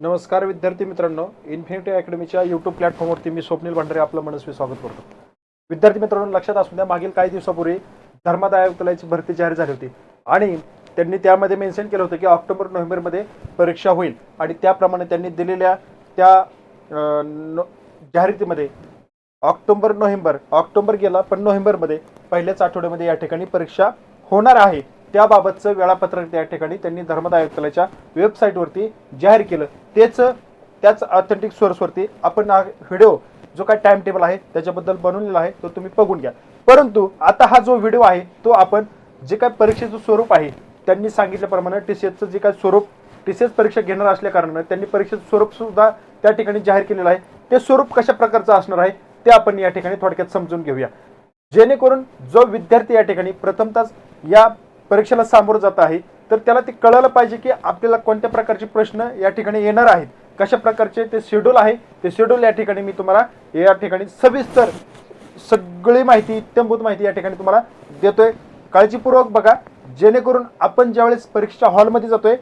नमस्कार विद्यार्थी मित्रांनो इन्फिनिटी अकॅडमीच्या यूट्यूब प्लॅटफॉर्मवरती मी स्वप्नील भंडारे आपलं मनस्वी स्वागत करतो. विद्यार्थी मित्रांनो लक्षात असू द्या मागील काही दिवसापूर्वी धर्मादाय आयुक्तालयाची भरती जाहीर झाली होती. आणि त्यांनी त्यामध्ये मेन्शन केलं होतं की ऑक्टोबर नोव्हेंबरमध्ये परीक्षा होईल. आणि त्याप्रमाणे त्यांनी दिलेल्या त्या नो- जाहिरातीमध्ये ऑक्टोबर नोव्हेंबर ऑक्टोबर गेला पण नोव्हेंबरमध्ये पहिल्याच आठवड्यामध्ये या ठिकाणी परीक्षा होणार आहे. त्याबाबतचं वेळापत्रक त्या ठिकाणी त्यांनी धर्मदाय आयुक्तालयाच्या वेबसाईटवरती जाहीर केलं. तेच त्याच ऑथेंटिक सोर्सवरती आपण हा व्हिडिओ जो काय टाइम टेबल आहे त्याच्याबद्दल बनवलेला आहे तो तुम्ही बघून घ्या. परंतु आता हा जो व्हिडिओ आहे तो आपण जे काय परीक्षेचं स्वरूप आहे त्यांनी सांगितल्याप्रमाणे टी सी एसचं जे काय स्वरूप टी सी एस परीक्षा घेणार असल्या कारणानं त्यांनी परीक्षेचं स्वरूप सुद्धा त्या ठिकाणी जाहीर केलेलं आहे. ते स्वरूप कशा प्रकारचं असणार आहे ते आपण या ठिकाणी थोडक्यात समजून घेऊया. जेणेकरून जो विद्यार्थी या ठिकाणी प्रथमतच या परीक्षेला सामोरं जात आहे. तर त्याला ते कळलं पाहिजे की आपल्याला कोणत्या प्रकारचे प्रश्न या ठिकाणी येणार आहेत. कशा प्रकारचे ते शेड्यूल आहे. ते शेड्यूल या ठिकाणी मी तुम्हाला या ठिकाणी सविस्तर सगळी माहिती इत्यंभूत माहिती या ठिकाणी तुम्हाला देतोय. काळजीपूर्वक बघा. जेणेकरून आपण ज्यावेळेस परीक्षा हॉलमध्ये जातोय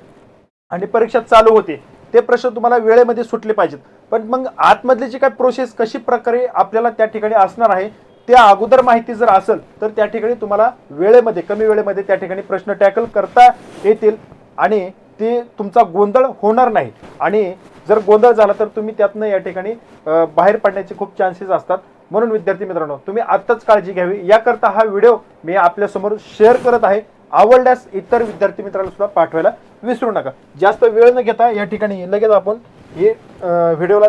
आणि परीक्षा चालू होते ते प्रश्न तुम्हाला वेळेमध्ये सुटले पाहिजेत. पण मग आतमधली जी काय प्रोसेस कशी प्रकारे आपल्याला त्या ठिकाणी असणार आहे त्या अगोदर माहिती जर असेल तर त्या ठिकाणी तुम्हाला वेळेमध्ये कमी वेळेमध्ये त्या ठिकाणी प्रश्न टॅकल करता येतील आणि ते तुमचा गोंधळ होणार नाही. आणि जर गोंधळ झाला तर तुम्ही त्यातनं या ठिकाणी बाहेर पडण्याचे खूप चान्सेस असतात. म्हणून विद्यार्थी मित्रांनो तुम्ही आत्ताच काळजी घ्यावी. याकरता हा व्हिडिओ मी आपल्यासमोर शेअर करत आहे. आवडल्यास इतर विद्यार्थी मित्रांना सुद्धा पाठवायला विसरू नका. जास्त वेळ न घेता या ठिकाणी लगेच आपण हे व्हिडिओला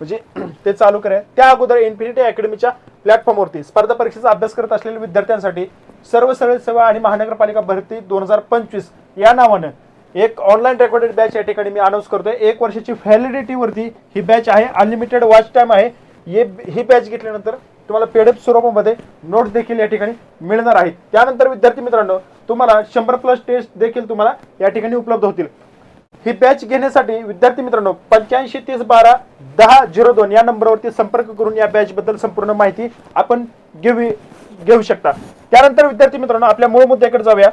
म्हणजे ते चालू करूया. त्या अगोदर इन्फिनिटी अकॅडमीच्या प्लॅटफॉर्मवरती स्पर्धा परीक्षेचा अभ्यास करत असलेल्या विद्यार्थ्यांसाठी सर्व सरळ सेवा आणि महानगरपालिका भरती दोन हजार पंचवीस या नावानं एक ऑनलाईन रेकॉर्डेड बॅच या ठिकाणी मी अनाऊन्स करतोय. एक वर्षाची व्हॅलिडिटीवरती ही बॅच आहे. अनलिमिटेड वॉच टाईम आहे. हे ही बॅच घेतल्यानंतर तुम्हाला पेडअप स्वरूपामध्ये नोट्स देखील या ठिकाणी मिळणार आहेत. त्यानंतर विद्यार्थी मित्रांनो तुम्हाला शंभर प्लस टेस्ट देखील तुम्हाला या ठिकाणी उपलब्ध होतील. ही बॅच घेण्यासाठी विद्यार्थी मित्रांनो पंच्याऐंशी तीस बारा दहा झिरो दोन या नंबरवरती संपर्क करून या बॅच बद्दल संपूर्ण माहिती आपण घेऊ घेऊ शकता. त्यानंतर विद्यार्थी मित्रांनो आपल्या मूळ मुद्द्याकडे जाऊया.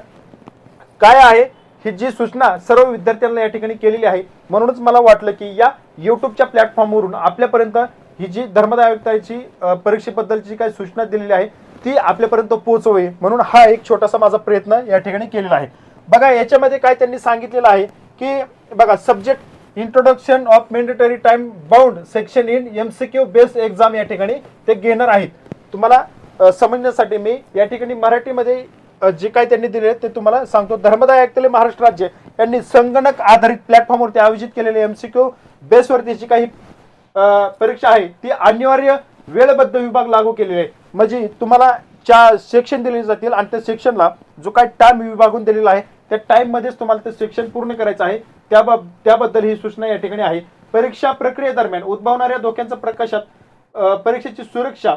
काय आहे? ही जी सूचना सर्व विद्यार्थ्यांना या ठिकाणी केलेली आहे. म्हणूनच मला वाटलं की या युट्यूबच्या प्लॅटफॉर्मवरून आपल्यापर्यंत ही जी धर्मदाय आयुक्ताची परीक्षेबद्दलची काही सूचना दिलेली आहे ती आपल्यापर्यंत पोहोचवावी म्हणून हा एक छोटासा माझा प्रयत्न या ठिकाणी केलेला आहे. बघा याच्यामध्ये काय त्यांनी सांगितलेलं आहे की बघा subject introduction of mandatory time bound section in M C Q based exam या ठिकाणी ते घेणार आहेत. तुम्हाला समजण्यासाठी मी या ठिकाणी मराठीमध्ये जे काही त्यांनी दिले ते तुम्हाला सांगतो. धर्मदाय ऐकलेले महाराष्ट्र राज्य यांनी संगणक आधारित प्लॅटफॉर्मवरती आयोजित केलेले एमसीक्यू बेसवरती जी काही परीक्षा आहे ती अनिवार्य वेळबद्ध विभाग लागू केलेले. आहे म्हणजे तुम्हाला च्या सेक्शन दिले जातील आणि त्या सेक्शनला जो काय टाइम विभागून दिलेला आहे त्या टाईममध्येच तुम्हाला ते सेक्शन पूर्ण करायचं आहे. त्याबाब त्याबद्दल ही सूचना या ठिकाणी आहे. परीक्षा प्रक्रियेदरम्यान उद्भवणाऱ्या धोक्यांच्या प्रकाशात परीक्षेची सुरक्षा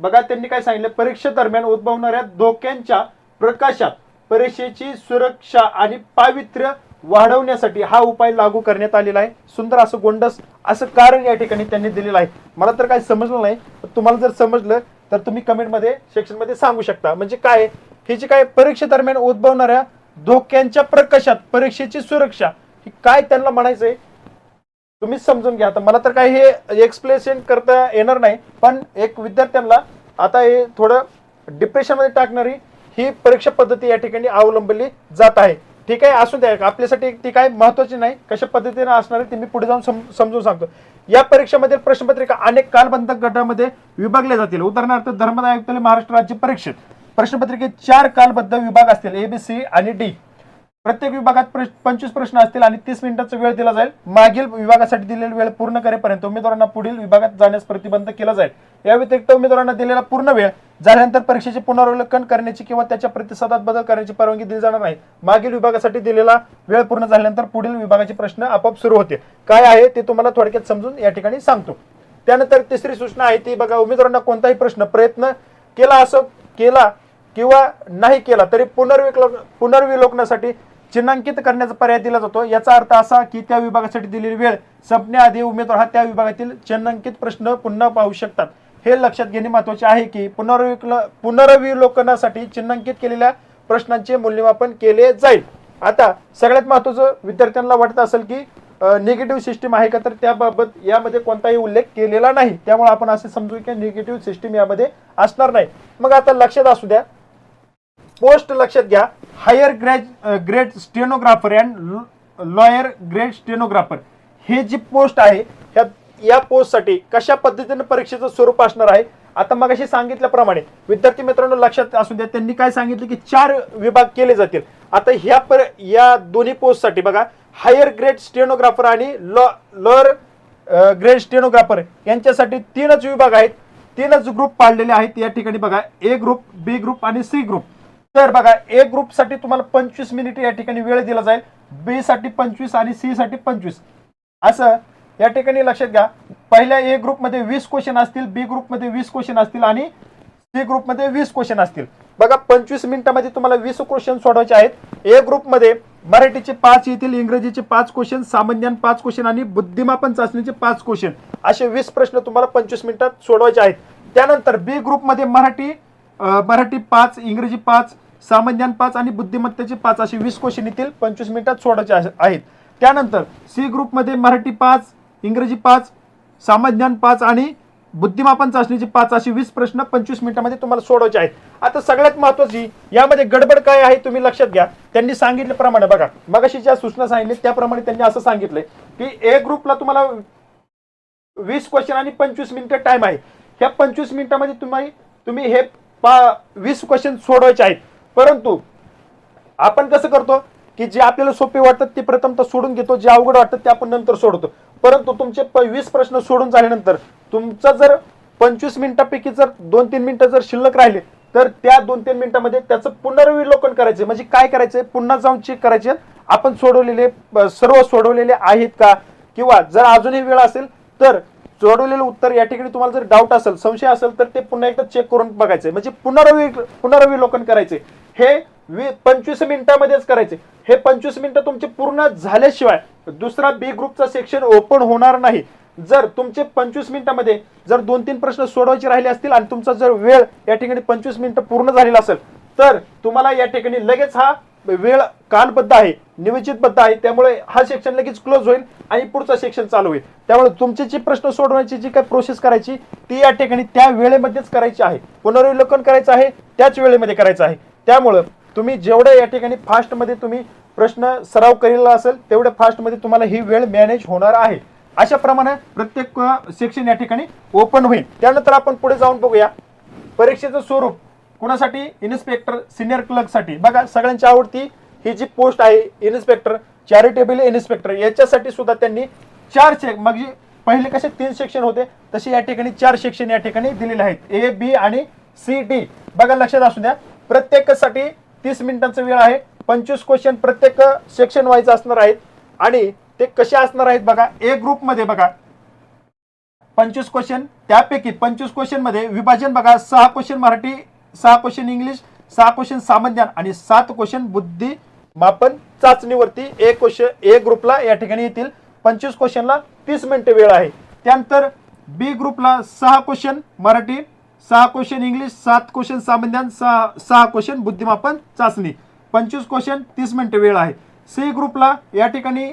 बघा त्यांनी काय सांगितलं परीक्षेदरम्यान उद्भवणाऱ्या धोक्यांच्या प्रकाशात परीक्षेची सुरक्षा आणि पावित्र्य वाढवण्यासाठी हा उपाय लागू करण्यात आलेला आहे. सुंदर असं गोंडस असं कारण या ठिकाणी त्यांनी दिलेलं आहे. मला तर काही समजलं नाही. तुम्हाला जर समजलं तर तुम्ही कमेंटमध्ये सेक्शनमध्ये सांगू शकता. म्हणजे काय हे जे काय परीक्षेदरम्यान उद्भवणाऱ्या धोक्यांच्या प्रकाशात परीक्षेची सुरक्षा ही काय त्यांना म्हणायचंय तुम्ही तुम्हीच समजून घ्या. आता मला तर काही हे एक्सप्लेनेशन करता येणार नाही पण एक विद्यार्थ्यांना आता हे थोडं डिप्रेशनमध्ये टाकणारी ही परीक्षा पद्धती या ठिकाणी अवलंबली जात आहे. ठीक आहे असू द्या आपल्यासाठी ती काय महत्वाची नाही कशा पद्धतीने असणार आहे ते मी पुढे जाऊन सम- समजून सांगतो. या परीक्षेमध्ये प्रश्नपत्रिका अनेक कालबंधक गटामध्ये विभागल्या जातील. उदाहरणार्थ धर्मदाय आयुक्तालय महाराष्ट्र राज्य परीक्षेत प्रश्नपत्रिकेत चार कालबद्ध विभाग असतील ए बी सी आणि डी प्रत्येक विभागात पंचवीस प्रश्न असतील आणि तीस मिनिटाचा वेळ दिला जाईल. मागील विभागासाठी दिलेला वेळ पूर्ण करेपर्यंत उमेदवारांना पुढील विभागात जाण्यास प्रतिबंध केला जाईल. या व्यतिरिक्त उमेदवारांना दिलेला पूर्ण वेळ झाल्यानंतर परीक्षेचे पुनरावलोकन करण्याची किंवा त्याच्या प्रतिसादात बदल करण्याची परवानगी दिली जाणार नाही. मागील विभागासाठी दिलेला वेळ पूर्ण झाल्यानंतर पुढील विभागाचे प्रश्न आपोआप सुरू होते. काय आहे ते तुम्हाला थोडक्यात समजून या ठिकाणी सांगतो. त्यानंतर तिसरी सूचना आहे ती बघा उमेदवारांना कोणताही प्रश्न प्रयत्न केला असं केला किंवा नाही केला तरी पुनर्विकलोक पुनर्विलोकनासाठी चिन्हांकित करण्याचा पर्याय दिला जातो. याचा अर्थ असा की त्या विभागासाठी दिलेली वेळ संपण्याआधी उमेदवार हा त्या विभागातील चिन्हांकित प्रश्न पुन्हा पाहू शकतात. हे लक्षात घेणे महत्त्वाचे आहे की पुनर्विकल पुनर्विलोकनासाठी चिन्हांकित केलेल्या प्रश्नांचे मूल्यमापन केले जाईल. आता सगळ्यात महत्वाचं विद्यार्थ्यांना वाटत असेल की निगेटिव्ह सिस्टीम आहे का तर त्याबाबत यामध्ये कोणताही उल्लेख केलेला नाही. त्यामुळे आपण असे समजू की निगेटिव्ह सिस्टीम यामध्ये असणार नाही. मग आता लक्षात असू द्या पोस्ट लक्षात घ्या. Higher grad grade stenographer and lawyer grade stenographer हे जी पोस्ट आहे ह्या या पोस्टसाठी कशा पद्धतीने परीक्षेचं स्वरूप असणार आहे? आता मग अशी सांगितल्याप्रमाणे विद्यार्थी मित्रांनो लक्षात असू द्या त्यांनी काय सांगितलं की चार विभाग केले जातील. आता ह्या पर या दोन्ही पोस्टसाठी बघा हायर ग्रेड स्टेनोग्राफर आणि लॉ लॉयर ग्रेड स्टेनोग्राफर यांच्यासाठी तीनच विभाग आहेत. तीनच ग्रुप पाडलेले आहेत. या ठिकाणी बघा ए ग्रुप बी ग्रुप आणि सी ग्रुप तर बघा ए ग्रुपसाठी तुम्हाला पंचवीस मिनिट या ठिकाणी वेळ दिला जाईल. बी साठी पंचवीस आणि सी साठी पंचवीस. असं या ठिकाणी लक्षात घ्या. पहिल्या ए ग्रुपमध्ये वीस क्वेश्चन असतील बी ग्रुपमध्ये वीस क्वेश्चन असतील आणि सी ग्रुपमध्ये वीस क्वेश्चन असतील. बघा पंचवीस मिनिटामध्ये तुम्हाला वीस क्वेश्चन सोडवायचे आहेत. ए ग्रुपमध्ये मराठीचे पाच येतील इंग्रजीचे पाच क्वेश्चन सामान्यान पाच क्वेश्चन आणि बुद्धिमापन चाचणीचे पाच क्वेश्चन असे वीस प्रश्न तुम्हाला पंचवीस मिनिटात सोडवायचे आहेत. त्यानंतर बी ग्रुपमध्ये मराठी मराठी पाच इंग्रजी पाच सामान्यान पाच आणि बुद्धिमत्तेचे पाच असे वीस क्वेश्चन येतील. पंचवीस मिनिटात सोडायचे आहे- आहेत. त्यानंतर सी ग्रुपमध्ये मराठी पाच इंग्रजी पाच सामान्यान पाच आणि बुद्धिमापन चाचणीचे पाच असे वीस प्रश्न पंचवीस मिनिटामध्ये तुम्हाला सोडवायचे आहेत. आता सगळ्यात महत्वाची यामध्ये गडबड काय आहे तुम्ही लक्षात घ्या. त्यांनी सांगितल्याप्रमाणे बघा. मगाशी ज्या सूचना सांगितली त्याप्रमाणे त्यांनी असं सांगितलंय की ए ग्रुपला तुम्हाला वीस क्वेश्चन आणि पंचवीस मिनिटं टाइम आहे. ह्या पंचवीस मिनिटामध्ये तुम्ही तुम्ही हे पा वीस क्वेश्चन सोडवायचे आहेत. परंतु आपण कसं करतो की जे आपल्याला सोपे वाटतात ते प्रथमतः सोडून घेतो जे अवघड वाटतात ते आपण नंतर सोडतो परंतु तुमचे प- वीस प्रश्न सोडून झाल्यानंतर तुमचा जर पंचवीस मिनिटापैकी जर दोन तीन मिनिटं जर शिल्लक राहिले तर त्या दोन तीन मिनिटांमध्ये त्याचं पुनर्विलोकन करायचं. म्हणजे काय करायचं? पुन्हा जाऊन चेक करायचे. आपण सोडवलेले सर्व सोडवलेले आहेत का? किंवा जर अजूनही वेळ असेल तर जोडवलेलं उत्तर या ठिकाणी तुम्हाला जर डाऊट असेल संशय असेल तर ते पुन्हा एकदा चेक करून बघायचे म्हणजे पुनर्वि पुनर्विलोकन करायचे हे वी पंचवीस मिनिटांमध्येच करायचे हे पंचवीस मिनिटं तुमचे पूर्ण झाल्याशिवाय दुसरा बी ग्रुपचा सेक्शन ओपन होणार नाही. जर तुमचे पंचवीस मिनिटांमध्ये जर दोन तीन प्रश्न सोडवायचे राहिले असतील आणि तुमचा जर वेळ या ठिकाणी पंचवीस मिनिटं पूर्ण झालेला असेल तर तुम्हाला या ठिकाणी लगेच हा वेळ कालबद्ध आहे नियोजितबद्ध आहे. त्यामुळे हा सेक्शन लगेच क्लोज होईल आणि पुढचा सेक्शन चालू होईल. त्यामुळे तुमचे जे प्रश्न सोडवण्याची जी काही प्रोसेस करायची ती या ठिकाणी त्या वेळेमध्येच करायची आहे. पुनर्विलोकन करायचं आहे त्याच वेळेमध्ये करायचं आहे. त्यामुळं तुम्ही जेवढे या ठिकाणी फास्टमध्ये तुम्ही प्रश्न सराव केलेला असेल तेवढ्या फास्टमध्ये तुम्हाला ही वेळ मॅनेज होणार आहे. अशा प्रमाणे प्रत्येक सेक्शन या ठिकाणी ओपन होईल. त्यानंतर आपण पुढे जाऊन बघूया. परीक्षेचं स्वरूप. कुणासाठी? इन्स्पेक्टर सिनियर क्लर्कसाठी बघा सगळ्यांची आवडती ही जी पोस्ट आहे इन्स्पेक्टर चॅरिटेबल इन्स्पेक्टर याच्यासाठी सुद्धा त्यांनी चार चेक मग म्हणजे पहिले कसे तीन सेक्शन होते तसे या ठिकाणी चार सेक्शन या ठिकाणी दिलेले आहेत. ए बी आणि सी डी बघा लक्षात असू द्या. प्रत्येकासाठी तीस मिनिटांचा वेळ आहे. पंचवीस क्वेश्चन प्रत्येक सेक्शन वाईज असणार आहेत. आणि ते कसे असणार आहेत बघा ए ग्रुपमध्ये बघा. पंचवीस क्वेश्चन त्यापैकी पंचवीस क्वेश्चनमध्ये विभाजन बघा. सहा क्वेश्चन मराठी सहा क्वेश्चन इंग्लिश सहा क्वेश्चन सामान्य आणि सात क्वेश्चन बुद्धी मापन चाचणीवरती एक क्वेश्चन ए ग्रुपला या ठिकाणी येतील. पंचवीस क्वेश्चनला तीस मिनिटे वेळ आहे. त्यानंतर बी ग्रुपला सहा क्वेश्चन मराठी सहा क्वेश्चन इंग्लिश सात क्वेश्चन सामान्यान सहा सहा क्वेश्चन बुद्धिमापन चाचणी. पंचवीस क्वेश्चन तीस मिनिटे वेळ आहे. सी ग्रुपला या ठिकाणी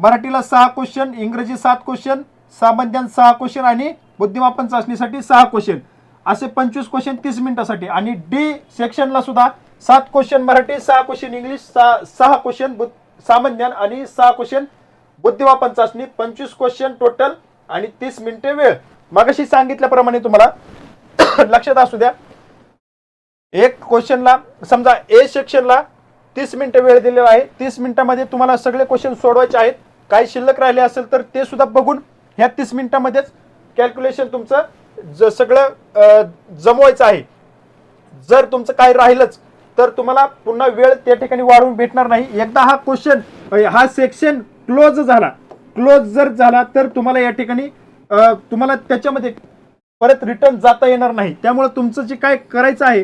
मराठीला सहा क्वेश्चन इंग्रजी सात क्वेश्चन सामान्यान सहा क्वेश्चन आणि बुद्धिमापन चाचणीसाठी सहा क्वेश्चन असे पंचवीस क्वेश्चन तीस मिनिटासाठी. आणि डी सेक्शनला सुद्धा सात क्वेश्चन मराठी सहा क्वेश्चन इंग्लिश सहा सहा क्वेश्चन सामान्य आणि सहा क्वेश्चन बुद्धिमापन चाचणी पंचवीस क्वेश्चन टोटल आणि तीस मिनिटे वेळ. मागाशी सांगितल्याप्रमाणे तुम्हाला लक्षात असू द्या. एक क्वेश्चनला समजा ए सेक्शनला तीस मिनिटं वेळ दिलेला आहे. तीस मिनिटामध्ये तुम्हाला सगळे क्वेश्चन सोडवायचे आहेत. काही शिल्लक राहिले असेल तर ते सुद्धा बघून ह्या तीस मिनिटामध्येच कॅल्क्युलेशन तुमचं ज सगळं जमवायचं आहे. जर तुमचं काय राहिलंच तर तुम्हाला पुन्हा वेळ त्या ठिकाणी वाढवून भेटणार नाही. एकदा हा क्वेश्चन हा सेक्शन क्लोज झाला. क्लोज जर झाला तर तुम्हाला या ठिकाणी तुम्हाला त्याच्यामध्ये परत रिटर्न जाता येणार नाही. त्यामुळे तुमचं जे काय करायचं आहे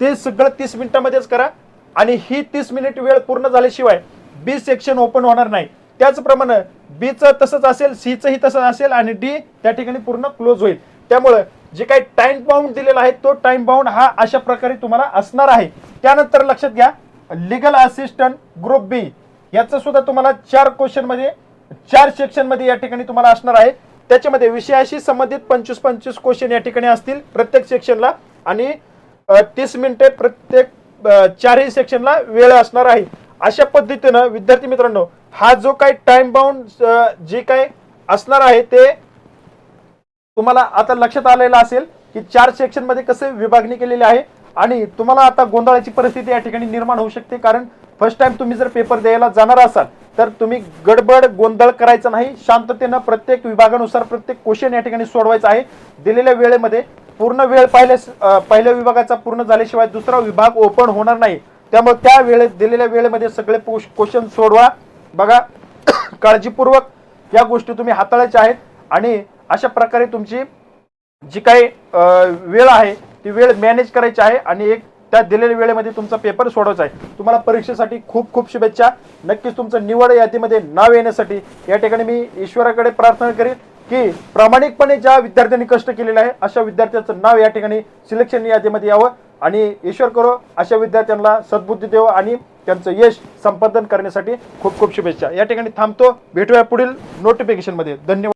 ते सगळं तीस मिनिटामध्येच करा. आणि ही तीस मिनिट वेळ पूर्ण झाल्याशिवाय बी सेक्शन ओपन होणार नाही. त्याचप्रमाणे बीचं तसंच असेल सीचंही तसंच असेल आणि डी त्या ठिकाणी पूर्ण क्लोज होईल. त्यामुळं जे काही टाइम बाउंड दिलेला आहे तो टाइम बाउंड हा अशा प्रकारे तुम्हाला असणार आहे. त्यानंतर लक्षात घ्या लिगल असिस्टंट ग्रुप बी याचं सुद्धा तुम्हाला चार क्वेश्चनमध्ये चार सेक्शनमध्ये या ठिकाणी तुम्हाला असणार आहे. त्याच्यामध्ये विषयाशी संबंधित पंचवीस पंचवीस क्वेश्चन या ठिकाणी असतील प्रत्येक सेक्शनला आणि तीस मिनिटे प्रत्येक चारही सेक्शनला वेळ असणार आहे. अशा पद्धतीनं विद्यार्थी मित्रांनो हा जो काही टाइम बाउंड जे काही असणार आहे ते तुम्हाला आता लक्षात आलेलं असेल की चार सेक्शनमध्ये कसे विभागणी केलेली आहे आणि तुम्हाला आता गोंधळाची परिस्थिती या ठिकाणी निर्माण होऊ शकते कारण फर्स्ट टाइम तुम्ही जर पेपर द्यायला जाणार असाल तर तुम्ही गडबड गोंधळ करायचा नाही. शांततेनं प्रत्येक विभागानुसार प्रत्येक क्वेश्चन या ठिकाणी सोडवायचा आहे. दिलेल्या वेळेमध्ये पूर्ण वेळ पाहिल्या पहिल्या विभागाचा पूर्ण झाल्याशिवाय दुसरा विभाग ओपन होणार नाही. त्यामुळे त्या वेळेत दिलेल्या वेळेमध्ये सगळे क्वेश्चन सोडवा. बघा काळजीपूर्वक या गोष्टी तुम्ही हाताळायच्या आहेत आणि अशा प्रकारे तुमची जी काही वेळ आहे ती वेळ मॅनेज करायची आहे आणि एक त्या दिलेल्या वेळेमध्ये तुमचा पेपर सोडवायचा आहे. तुम्हाला परीक्षेसाठी खूप खूप शुभेच्छा. नक्कीच तुमचं निवड यादीमध्ये नाव येण्यासाठी या ठिकाणी मी ईश्वराकडे प्रार्थना करेन की प्रामाणिकपणे ज्या विद्यार्थ्यांनी कष्ट केलेलं आहे अशा विद्यार्थ्यांचं नाव या ठिकाणी सिलेक्शन यादीमध्ये यावं आणि ईश्वर करो अशा विद्यार्थ्यांना सद्बुद्धी देव आणि त्यांचं यश संपादन करण्यासाठी खूप खूप शुभेच्छा. या ठिकाणी थांबतो. भेटूया पुढील नोटिफिकेशनमध्ये धन्यवाद.